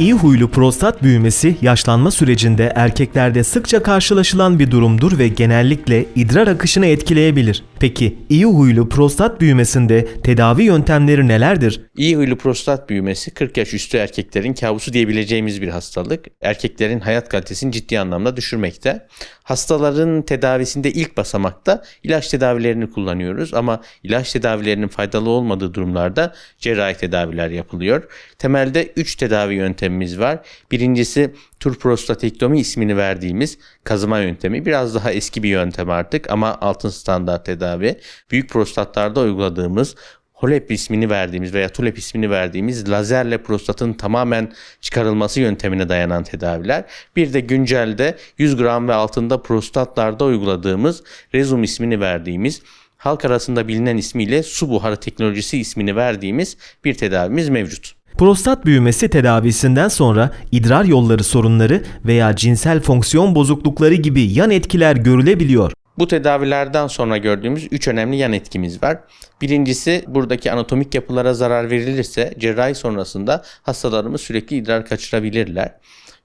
İyi huylu prostat büyümesi yaşlanma sürecinde erkeklerde sıkça karşılaşılan bir durumdur ve genellikle idrar akışını etkileyebilir. Peki iyi huylu prostat büyümesinde tedavi yöntemleri nelerdir? İyi huylu prostat büyümesi 40 yaş üstü erkeklerin kabusu diyebileceğimiz bir hastalık. Erkeklerin hayat kalitesini ciddi anlamda düşürmekte. Hastaların tedavisinde ilk basamakta ilaç tedavilerini kullanıyoruz ama ilaç tedavilerinin faydalı olmadığı durumlarda cerrahi tedaviler yapılıyor. Temelde 3 tedavi yöntemimiz var. Birincisi turprostatektomi ismini verdiğimiz kazıma yöntemi. Biraz daha eski bir yöntem artık ama altın standart tedavi. Büyük prostatlarda uyguladığımız HOLEP ismini verdiğimiz veya TULEP ismini verdiğimiz lazerle prostatın tamamen çıkarılması yöntemine dayanan tedaviler. Bir de güncelde 100 gram ve altında prostatlarda uyguladığımız Rezum ismini verdiğimiz halk arasında bilinen ismiyle su buharı teknolojisi ismini verdiğimiz bir tedavimiz mevcut. Prostat büyümesi tedavisinden sonra idrar yolları sorunları veya cinsel fonksiyon bozuklukları gibi yan etkiler görülebiliyor. Bu tedavilerden sonra gördüğümüz 3 önemli yan etkimiz var. Birincisi buradaki anatomik yapılara zarar verilirse cerrahi sonrasında hastalarımız sürekli idrar kaçırabilirler.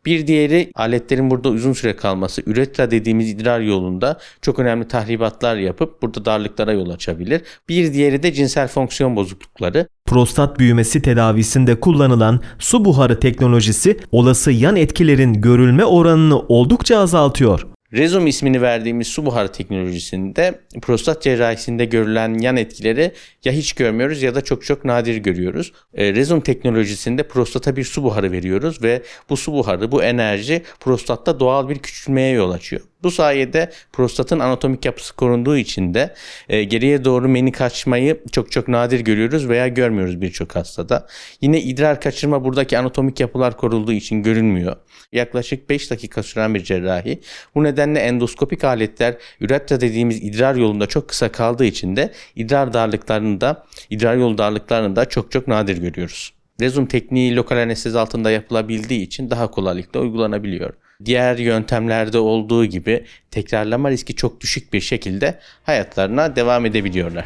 Bir diğeri aletlerin burada uzun süre kalması. Üretra dediğimiz idrar yolunda çok önemli tahribatlar yapıp burada darlıklara yol açabilir. Bir diğeri de cinsel fonksiyon bozuklukları. Prostat büyümesi tedavisinde kullanılan su buharı teknolojisi olası yan etkilerin görülme oranını oldukça azaltıyor. Rezum ismini verdiğimiz su buharı teknolojisinde prostat cerrahisinde görülen yan etkileri ya hiç görmüyoruz ya da çok çok nadir görüyoruz. E, Rezum teknolojisinde prostata bir su buharı veriyoruz ve bu su buharı, bu enerji prostatta doğal bir küçülmeye yol açıyor. Bu sayede prostatın anatomik yapısı korunduğu için de e, geriye doğru meni kaçmayı çok çok nadir görüyoruz veya görmüyoruz birçok hastada. Yine idrar kaçırma buradaki anatomik yapılar korunduğu için görünmüyor. Yaklaşık 5 dakika süren bir cerrahi. Bu nedenle endoskopik aletler üretra dediğimiz idrar yolunda çok kısa kaldığı için de idrar darlıklarını da idrar yolu darlıklarını da çok çok nadir görüyoruz. Rezum tekniği lokal anestezi altında yapılabildiği için daha kolaylıkla uygulanabiliyor. Diğer yöntemlerde olduğu gibi tekrarlama riski çok düşük bir şekilde hayatlarına devam edebiliyorlar.